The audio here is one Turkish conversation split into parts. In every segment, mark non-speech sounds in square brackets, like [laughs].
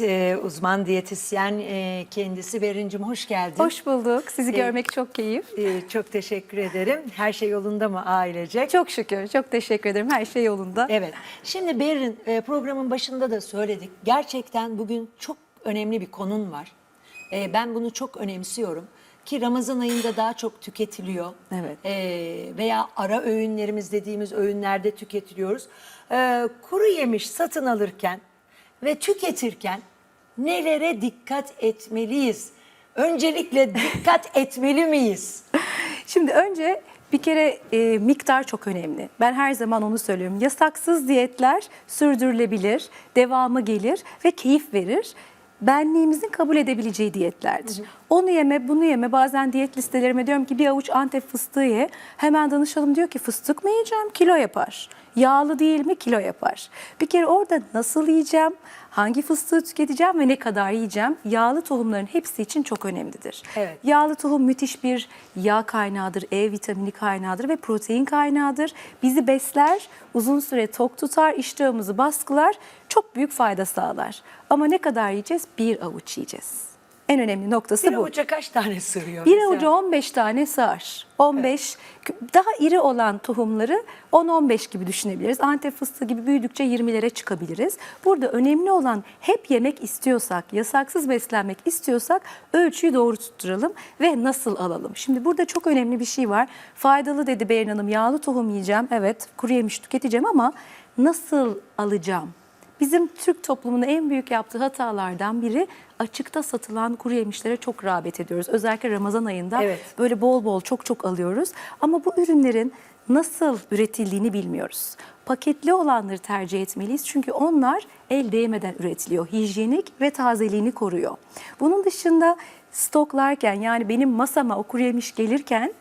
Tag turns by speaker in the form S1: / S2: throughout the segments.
S1: Evet, e, uzman diyetisyen e, kendisi Berincim hoş geldin.
S2: Hoş bulduk. Sizi
S1: Ee,
S2: görmek çok keyif.
S1: E, çok teşekkür ederim. Her şey yolunda mı ailecek?
S2: Çok şükür. Çok teşekkür ederim. Her şey yolunda.
S1: Evet. Şimdi Berin e, programın başında da söyledik. Gerçekten bugün çok önemli bir konun var. E, ben bunu çok önemsiyorum. Ki Ramazan ayında daha çok tüketiliyor.
S2: Evet.
S1: E, veya ara öğünlerimiz dediğimiz öğünlerde tüketiliyoruz. E, kuru yemiş satın alırken ve tüketirken nelere dikkat etmeliyiz? Öncelikle dikkat [laughs] etmeli miyiz?
S2: Şimdi önce bir kere e, miktar çok önemli. Ben her zaman onu söylüyorum. Yasaksız diyetler sürdürülebilir, devamı gelir ve keyif verir. Benliğimizin kabul edebileceği diyetlerdir. Onu yeme, bunu yeme. Bazen diyet listelerime diyorum ki bir avuç antep fıstığı ye. Hemen danışalım diyor ki fıstık mı yiyeceğim? Kilo yapar. Yağlı değil mi? Kilo yapar. Bir kere orada nasıl yiyeceğim? Hangi fıstığı tüketeceğim ve ne kadar yiyeceğim? Yağlı tohumların hepsi için çok önemlidir.
S1: Evet.
S2: Yağlı tohum müthiş bir yağ kaynağıdır, E vitamini kaynağıdır ve protein kaynağıdır. Bizi besler, uzun süre tok tutar, iştahımızı baskılar, çok büyük fayda sağlar. Ama ne kadar yiyeceğiz? Bir avuç yiyeceğiz. En önemli noktası
S1: Bir
S2: bu.
S1: avuca kaç tane sığıyor?
S2: Bir avuca 15 tane sığar. 15 daha iri olan tohumları 10-15 gibi düşünebiliriz. Antep fıstığı gibi büyüdükçe 20'lere çıkabiliriz. Burada önemli olan hep yemek istiyorsak, yasaksız beslenmek istiyorsak ölçüyü doğru tutturalım ve nasıl alalım. Şimdi burada çok önemli bir şey var. Faydalı dedi Berin Hanım yağlı tohum yiyeceğim. Evet kuru yemiş tüketeceğim ama nasıl alacağım? Bizim Türk toplumunun en büyük yaptığı hatalardan biri açıkta satılan kuru yemişlere çok rağbet ediyoruz. Özellikle Ramazan ayında
S1: Evet.
S2: böyle bol bol çok çok alıyoruz. Ama bu ürünlerin nasıl üretildiğini bilmiyoruz. Paketli olanları tercih etmeliyiz çünkü onlar el değmeden üretiliyor. Hijyenik ve tazeliğini koruyor. Bunun dışında stoklarken yani benim masama o kuru yemiş gelirken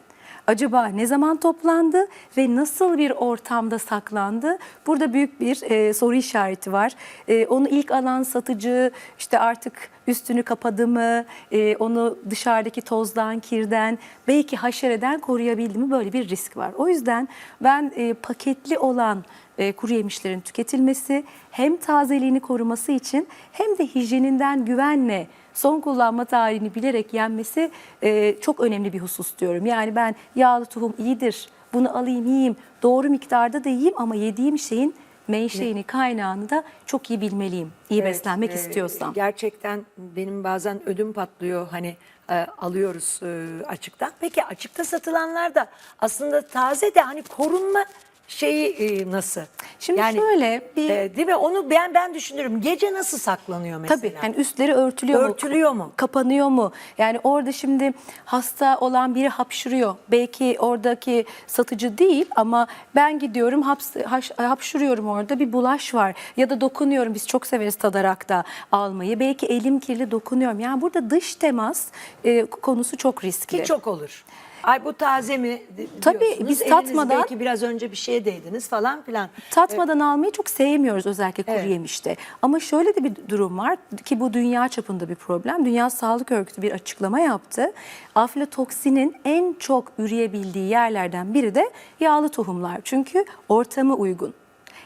S2: acaba ne zaman toplandı ve nasıl bir ortamda saklandı? Burada büyük bir e, soru işareti var. E, onu ilk alan satıcı işte artık üstünü kapadı mı? E, onu dışarıdaki tozdan, kirden, belki haşereden koruyabildi mi? Böyle bir risk var. O yüzden ben e, paketli olan e, kuru yemişlerin tüketilmesi hem tazeliğini koruması için hem de hijyeninden güvenle son kullanma tarihini bilerek yenmesi e, çok önemli bir husus diyorum. Yani ben yağlı tohum iyidir, bunu alayım yiyeyim, doğru miktarda da yiyeyim ama yediğim şeyin menşeini, kaynağını da çok iyi bilmeliyim. İyi
S1: Evet,
S2: beslenmek
S1: e,
S2: istiyorsam.
S1: Gerçekten benim bazen ödüm patlıyor hani e, alıyoruz e, açıktan. Peki açıkta satılanlar da aslında taze de hani korunma şeyi e, nasıl?
S2: Şimdi şöyle bir-
S1: e, değil mi? Onu ben ben düşünürüm. Gece nasıl saklanıyor mesela?
S2: Tabii yani üstleri örtülüyor mu?
S1: Örtülüyor mu?
S2: Kapanıyor mu? Yani orada şimdi hasta olan biri hapşırıyor. Belki oradaki satıcı değil ama ben gidiyorum haps, haş- hapşırıyorum orada bir bulaş var. Ya da dokunuyorum biz çok severiz tadarak da almayı. Belki elim kirli dokunuyorum. Yani burada dış temas e, konusu çok riskli.
S1: Ki çok olur. Ay bu taze mi
S2: Tabii, biz tatmadan-
S1: belki biraz önce bir şeye değdiniz falan filan.
S2: Tatmadan almayı çok sevmiyoruz özellikle kuru
S1: Evet.
S2: yemişte. Ama şöyle de bir durum var ki bu dünya çapında bir problem. Dünya Sağlık Örgütü bir açıklama yaptı. Aflatoksinin en çok üreyebildiği yerlerden biri de yağlı tohumlar. Çünkü ortamı uygun.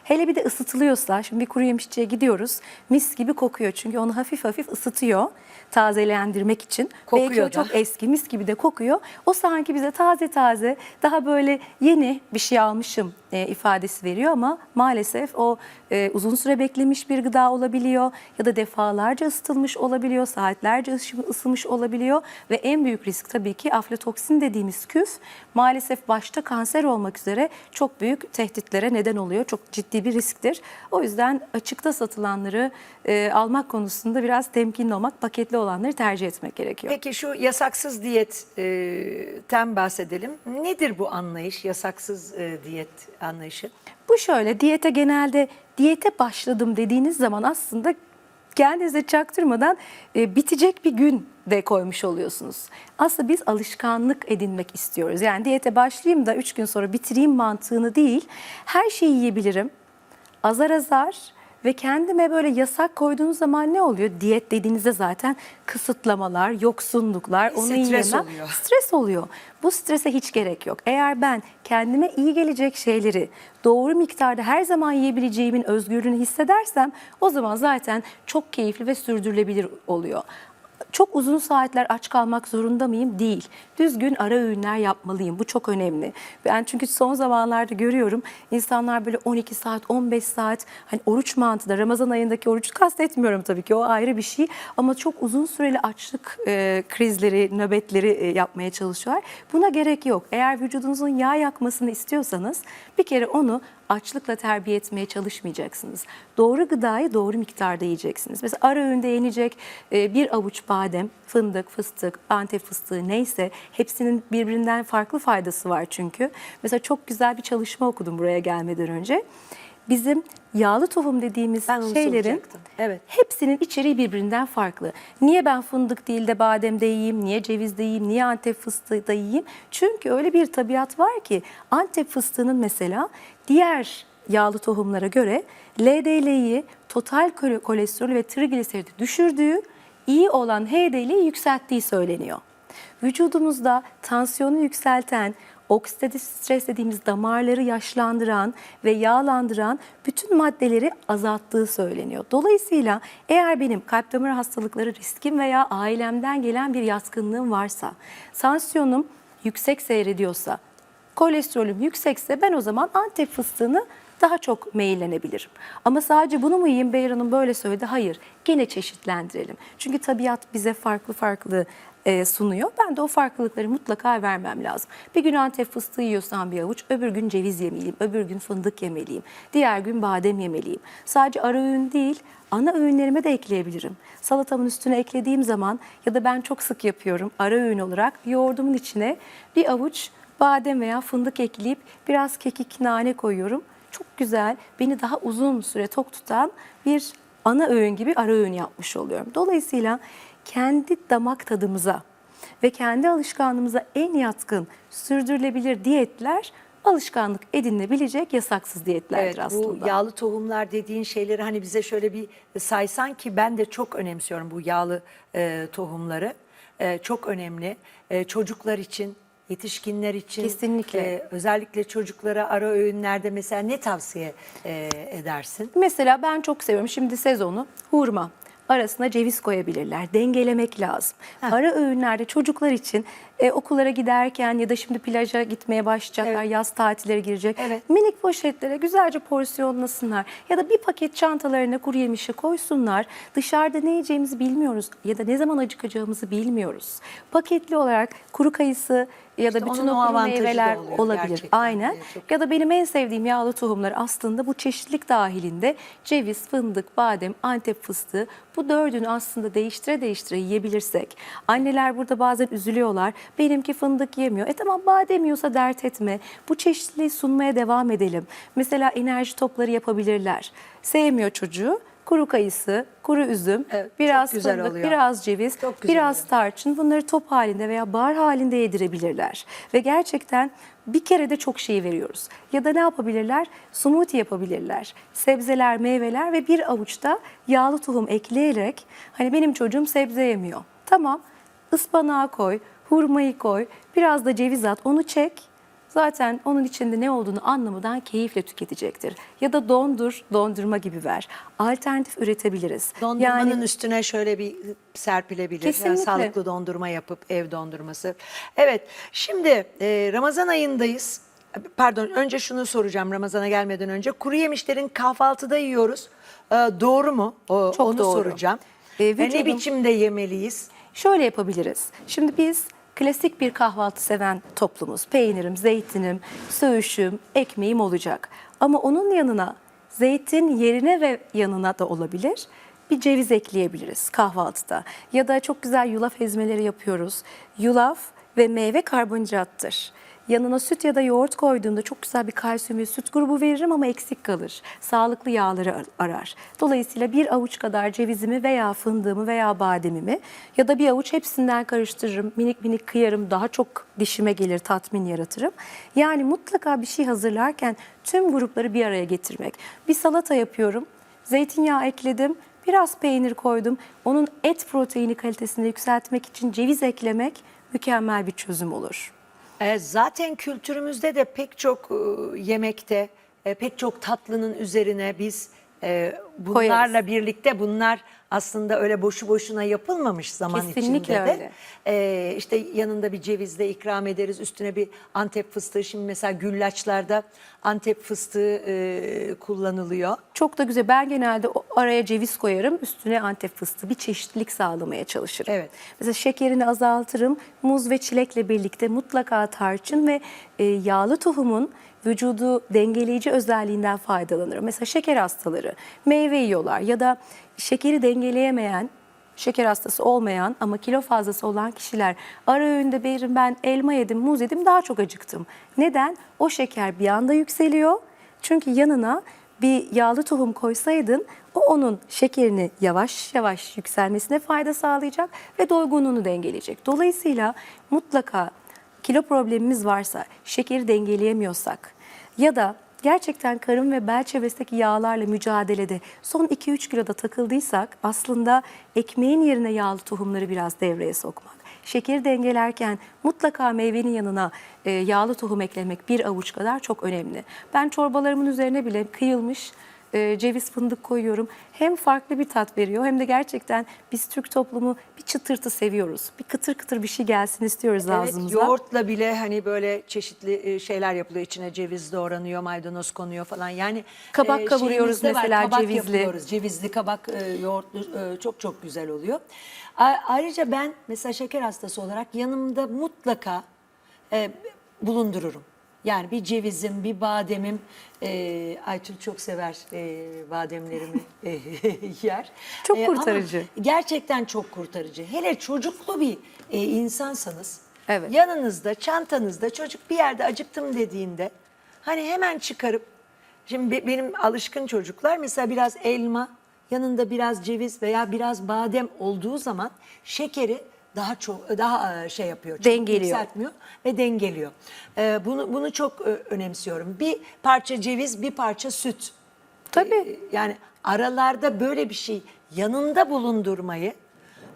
S2: Hele bir de ısıtılıyorsa, şimdi bir kuru yemişçiye gidiyoruz, mis gibi kokuyor. Çünkü onu hafif hafif ısıtıyor tazelendirmek için.
S1: Kokuyor
S2: Belki o
S1: da.
S2: çok eski mis gibi de kokuyor. O sanki bize taze taze daha böyle yeni bir şey almışım e, ifadesi veriyor ama maalesef o e, uzun süre beklemiş bir gıda olabiliyor ya da defalarca ısıtılmış olabiliyor, saatlerce ısı- ısınmış olabiliyor ve en büyük risk tabii ki aflatoksin dediğimiz küf maalesef başta kanser olmak üzere çok büyük tehditlere neden oluyor. Çok ciddi bir risktir. O yüzden açıkta satılanları e, almak konusunda biraz temkinli olmak, paketli olanları tercih etmek gerekiyor.
S1: Peki şu yasaksız diyetten bahsedelim. Nedir bu anlayış, yasaksız e, diyet anlayışı?
S2: Bu şöyle diyete genelde diyete başladım dediğiniz zaman aslında kendinize çaktırmadan e, bitecek bir gün de koymuş oluyorsunuz. Aslında biz alışkanlık edinmek istiyoruz. Yani diyete başlayayım da 3 gün sonra bitireyim mantığını değil. Her şeyi yiyebilirim. Azar azar ve kendime böyle yasak koyduğunuz zaman ne oluyor? Diyet dediğinizde zaten kısıtlamalar, yoksunluklar, onu
S1: Stres
S2: yiyemem.
S1: oluyor.
S2: Stres oluyor. Bu strese hiç gerek yok. Eğer ben kendime iyi gelecek şeyleri doğru miktarda her zaman yiyebileceğimin özgürlüğünü hissedersem o zaman zaten çok keyifli ve sürdürülebilir oluyor. Çok uzun saatler aç kalmak zorunda mıyım? Değil. Düzgün ara öğünler yapmalıyım. Bu çok önemli. Ben çünkü son zamanlarda görüyorum insanlar böyle 12 saat, 15 saat hani oruç mantıda Ramazan ayındaki orucu kastetmiyorum tabii ki o ayrı bir şey ama çok uzun süreli açlık e, krizleri, nöbetleri e, yapmaya çalışıyorlar. Buna gerek yok. Eğer vücudunuzun yağ yakmasını istiyorsanız bir kere onu açlıkla terbiye etmeye çalışmayacaksınız. Doğru gıdayı doğru miktarda yiyeceksiniz. Mesela ara öğünde yenecek e, bir avuç badem, fındık, fıstık, antep fıstığı neyse hepsinin birbirinden farklı faydası var çünkü. Mesela çok güzel bir çalışma okudum buraya gelmeden önce. Bizim yağlı tohum dediğimiz
S1: Ben
S2: şeylerin.
S1: Evet.
S2: hepsinin içeriği birbirinden farklı. Niye ben fındık değil de badem de yiyeyim, niye ceviz de yiyeyim, niye antep fıstığı da yiyeyim? Çünkü öyle bir tabiat var ki antep fıstığının mesela diğer yağlı tohumlara göre LDL'yi, total kole- kolesterol ve trigliseridi düşürdüğü, iyi olan HDL'yi yükselttiği söyleniyor. Vücudumuzda tansiyonu yükselten, oksidatif stres dediğimiz damarları yaşlandıran ve yağlandıran bütün maddeleri azalttığı söyleniyor. Dolayısıyla eğer benim kalp damar hastalıkları riskim veya ailemden gelen bir yatkınlığım varsa, tansiyonum yüksek seyrediyorsa, kolesterolüm yüksekse ben o zaman antep fıstığını daha çok meyillenebilirim. Ama sadece bunu mu yiyeyim Beyran Hanım böyle söyledi. Hayır gene çeşitlendirelim. Çünkü tabiat bize farklı farklı e, sunuyor. Ben de o farklılıkları mutlaka vermem lazım. Bir gün antep fıstığı yiyorsam bir avuç, öbür gün ceviz yemeliyim, öbür gün fındık yemeliyim, diğer gün badem yemeliyim. Sadece ara öğün değil, ana öğünlerime de ekleyebilirim. Salatamın üstüne eklediğim zaman ya da ben çok sık yapıyorum ara öğün olarak yoğurdumun içine bir avuç badem veya fındık ekleyip biraz kekik, nane koyuyorum. Çok güzel, beni daha uzun süre tok tutan bir ana öğün gibi ara öğün yapmış oluyorum. Dolayısıyla kendi damak tadımıza ve kendi alışkanlığımıza en yatkın sürdürülebilir diyetler alışkanlık edinilebilecek yasaksız diyetlerdir
S1: Evet
S2: aslında.
S1: bu yağlı tohumlar dediğin şeyleri hani bize şöyle bir saysan ki ben de çok önemsiyorum bu yağlı e, tohumları. E, çok önemli. E, çocuklar için, yetişkinler için.
S2: Kesinlikle.
S1: e, özellikle çocuklara ara öğünlerde mesela ne tavsiye e, edersin?
S2: Mesela ben çok seviyorum şimdi sezonu hurma. Arasına ceviz koyabilirler. Dengelemek lazım. Ara öğünlerde çocuklar için e, okullara giderken ya da şimdi plaja gitmeye başlayacaklar, yaz tatilleri girecek.
S1: Evet.
S2: Minik poşetlere güzelce porsiyonlasınlar. Ya da bir paket çantalarına kuru yemişi koysunlar. Dışarıda ne yiyeceğimizi bilmiyoruz ya da ne zaman acıkacağımızı bilmiyoruz. Paketli olarak kuru kayısı ya da
S1: İşte
S2: bütün
S1: o
S2: kuru meyveler
S1: oluyor
S2: olabilir.
S1: gerçekten.
S2: Aynen.
S1: Evet, çok
S2: Ya da benim en sevdiğim yağlı tohumlar aslında bu çeşitlilik dahilinde ceviz, fındık, badem, antep fıstığı bu dördünü aslında değiştire değiştire yiyebilirsek. Anneler burada bazen üzülüyorlar. Benimki fındık yemiyor. E tamam badem yiyorsa dert etme. Bu çeşitliliği sunmaya devam edelim. Mesela enerji topları yapabilirler. Sevmiyor çocuğu. Kuru kayısı, kuru üzüm,
S1: Evet,
S2: biraz
S1: güzel
S2: fındık,
S1: oluyor.
S2: biraz ceviz, biraz
S1: oluyor.
S2: tarçın bunları top halinde veya bar halinde yedirebilirler. Ve gerçekten bir kere de çok şey veriyoruz. Ya da ne yapabilirler? Smoothie yapabilirler. Sebzeler, meyveler ve bir avuçta yağlı tohum ekleyerek hani benim çocuğum sebze yemiyor. Tamam ıspanağı koy, hurmayı koy, biraz da ceviz at onu çek. Zaten onun içinde ne olduğunu anlamadan keyifle tüketecektir. Ya da dondur, dondurma gibi ver. Alternatif üretebiliriz.
S1: Dondurmanın
S2: Yani-
S1: üstüne şöyle bir serpilebilir. Yani
S2: Kesinlikle.
S1: sağlıklı dondurma yapıp ev dondurması. Evet şimdi e, Ramazan ayındayız. Pardon önce şunu soracağım Ramazan'a gelmeden önce. Kuru yemişlerin kahvaltıda yiyoruz. E, doğru mu? O,
S2: Çok
S1: onu
S2: doğru.
S1: soracağım.
S2: E,
S1: E, ne
S2: vücudum-
S1: biçimde yemeliyiz?
S2: Şöyle yapabiliriz. Şimdi biz klasik bir kahvaltı seven toplumuz. Peynirim, zeytinim, söğüşüm, ekmeğim olacak. Ama onun yanına zeytin yerine ve yanına da olabilir. Bir ceviz ekleyebiliriz kahvaltıda. Ya da çok güzel yulaf ezmeleri yapıyoruz. Yulaf ve meyve karbonhidrattır. Yanına süt ya da yoğurt koyduğumda çok güzel bir kalsiyum ve süt grubu veririm ama eksik kalır. Sağlıklı yağları ar- arar. Dolayısıyla bir avuç kadar cevizimi veya fındığımı veya bademimi ya da bir avuç hepsinden karıştırırım. Minik minik kıyarım. Daha çok dişime gelir, tatmin yaratırım. Yani mutlaka bir şey hazırlarken tüm grupları bir araya getirmek. Bir salata yapıyorum. zeytinyağı ekledim, biraz peynir koydum. Onun et proteini kalitesini yükseltmek için ceviz eklemek mükemmel bir çözüm olur.
S1: E, zaten kültürümüzde de pek çok e, yemekte, e, pek çok tatlının üzerine biz e, bunlarla
S2: Koyarız.
S1: birlikte bunlar aslında öyle boşu boşuna yapılmamış zaman
S2: Kesinlikle
S1: içinde de.
S2: öyle.
S1: E, işte yanında bir cevizle ikram ederiz, üstüne bir Antep fıstığı. Şimdi mesela güllaçlarda Antep fıstığı e, kullanılıyor.
S2: Çok da güzel. Ben genelde o araya ceviz koyarım, üstüne antep fıstığı bir çeşitlilik sağlamaya çalışırım.
S1: Evet.
S2: Mesela şekerini azaltırım. Muz ve çilekle birlikte mutlaka tarçın ve e, yağlı tohumun vücudu dengeleyici özelliğinden faydalanırım. Mesela şeker hastaları meyve yiyorlar ya da şekeri dengeleyemeyen şeker hastası olmayan ama kilo fazlası olan kişiler ara öğünde verin ben elma yedim, muz yedim daha çok acıktım. Neden? O şeker bir anda yükseliyor. Çünkü yanına bir yağlı tohum koysaydın o onun şekerini yavaş yavaş yükselmesine fayda sağlayacak ve doygunluğunu dengeleyecek. Dolayısıyla mutlaka kilo problemimiz varsa, şekeri dengeleyemiyorsak ya da gerçekten karın ve bel çevresindeki yağlarla mücadelede son 2-3 kiloda takıldıysak aslında ekmeğin yerine yağlı tohumları biraz devreye sokmak. Şekeri dengelerken mutlaka meyvenin yanına e, yağlı tohum eklemek bir avuç kadar çok önemli. Ben çorbalarımın üzerine bile kıyılmış e, ceviz fındık koyuyorum. Hem farklı bir tat veriyor hem de gerçekten biz Türk toplumu bir çıtırtı seviyoruz. Bir kıtır kıtır bir şey gelsin istiyoruz
S1: Evet,
S2: ağzımıza.
S1: yoğurtla bile hani böyle çeşitli e, şeyler yapılıyor. İçine ceviz doğranıyor, maydanoz konuyor falan. Yani
S2: Kabak
S1: e,
S2: kavuruyoruz
S1: şeyimizde var,
S2: mesela
S1: kabak
S2: cevizli.
S1: yapıyoruz. Cevizli kabak e, yoğurtlu e, çok çok güzel oluyor. A- Ayrıca ben mesela şeker hastası olarak yanımda mutlaka e, bulundururum. Yani bir cevizim, bir bademim, e, Aytül çok sever e, bademlerimi e, [laughs] yer.
S2: Çok
S1: E,
S2: kurtarıcı.
S1: gerçekten çok kurtarıcı. Hele çocuklu bir e, insansanız
S2: Evet.
S1: yanınızda, çantanızda çocuk bir yerde acıktım dediğinde hani hemen çıkarıp şimdi be- benim alışkın çocuklar mesela biraz elma, yanında biraz ceviz veya biraz badem olduğu zaman şekeri daha çok daha e, şey yapıyor. çabuk
S2: Dengeliyor.
S1: yükseltmiyor ve dengeliyor. E, bunu bunu çok e, önemsiyorum. Bir parça ceviz, bir parça süt.
S2: Tabii.
S1: E, Yani aralarda böyle bir şey yanında bulundurmayı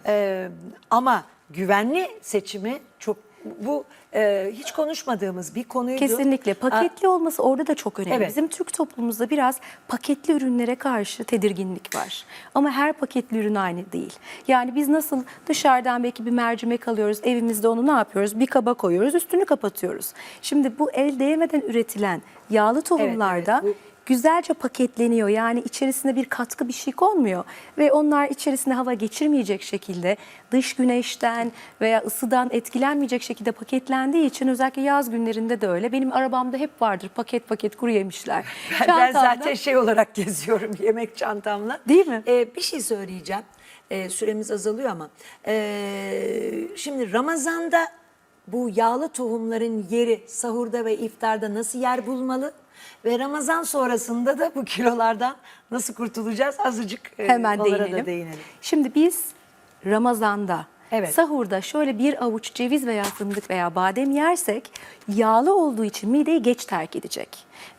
S1: e, ama güvenli seçimi çok bu e, hiç konuşmadığımız bir konuydu.
S2: Kesinlikle. Paketli olması orada da çok önemli.
S1: Evet.
S2: Bizim Türk toplumumuzda biraz paketli ürünlere karşı tedirginlik var. Ama her paketli ürün aynı değil. Yani biz nasıl dışarıdan belki bir mercimek alıyoruz, evimizde onu ne yapıyoruz? Bir kaba koyuyoruz, üstünü kapatıyoruz. Şimdi bu el değmeden üretilen yağlı tohumlarda
S1: evet, bu-
S2: güzelce paketleniyor. Yani içerisinde bir katkı bir şey konmuyor. Ve onlar içerisine hava geçirmeyecek şekilde dış güneşten veya ısıdan etkilenmeyecek şekilde paketlendiği için özellikle yaz günlerinde de öyle. Benim arabamda hep vardır paket paket kuru yemişler. [laughs]
S1: Ben, ben
S2: Çantamda-
S1: zaten şey olarak [laughs] geziyorum yemek çantamla.
S2: Değil mi?
S1: Ee, bir şey söyleyeceğim. Ee, süremiz azalıyor ama. Ee, şimdi Ramazan'da bu yağlı tohumların yeri sahurda ve iftarda nasıl yer bulmalı? Ve Ramazan sonrasında da bu kilolardan nasıl kurtulacağız? Azıcık e,
S2: Hemen değinelim.
S1: da değinelim.
S2: Şimdi biz Ramazan'da
S1: Evet.
S2: sahurda şöyle bir avuç ceviz veya fındık veya badem yersek yağlı olduğu için mideyi geç terk edecek.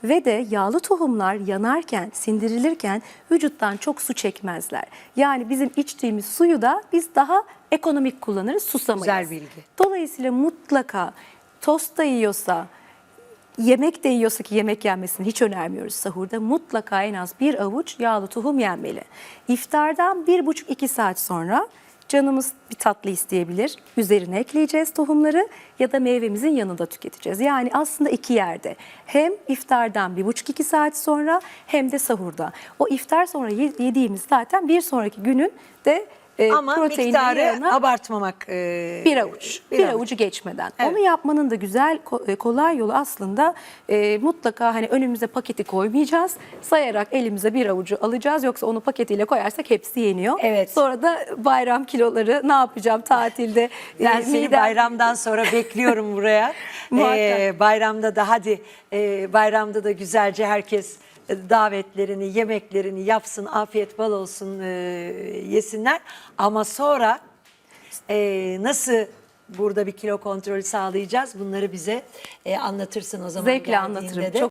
S2: Ve de yağlı tohumlar yanarken, sindirilirken vücuttan çok su çekmezler. Yani bizim içtiğimiz suyu da biz daha ekonomik kullanırız, susamayız.
S1: Güzel bilgi.
S2: Dolayısıyla mutlaka tost da yiyorsa, yemek de yiyorsa ki yemek yenmesini hiç önermiyoruz sahurda. Mutlaka en az bir avuç yağlı tohum yenmeli. İftardan bir buçuk iki saat sonra canımız bir tatlı isteyebilir. Üzerine ekleyeceğiz tohumları ya da meyvemizin yanında tüketeceğiz. Yani aslında iki yerde. Hem iftardan bir buçuk iki saat sonra hem de sahurda. O iftar sonra ye- yediğimiz zaten bir sonraki günün de e,
S1: Ama miktarı
S2: yanına-
S1: abartmamak. e,
S2: bir avuç, bir,
S1: avuç.
S2: avucu geçmeden.
S1: Evet.
S2: Onu yapmanın da güzel, e, kolay yolu aslında e, mutlaka hani önümüze paketi koymayacağız. Sayarak elimize bir avucu alacağız. Yoksa onu paketiyle koyarsak hepsi yeniyor.
S1: Evet.
S2: Sonra da bayram kiloları ne yapacağım tatilde?
S1: Ben
S2: e,
S1: seni
S2: midem-
S1: bayramdan sonra bekliyorum buraya. [laughs] Ee, bayramda da hadi e, bayramda da güzelce herkes davetlerini, yemeklerini yapsın, afiyet bal olsun e, yesinler. Ama sonra e, nasıl burada bir kilo kontrolü sağlayacağız bunları bize e, anlatırsın o zaman
S2: Zevkle
S1: geldiğinde
S2: anlatırım.
S1: de.
S2: Çok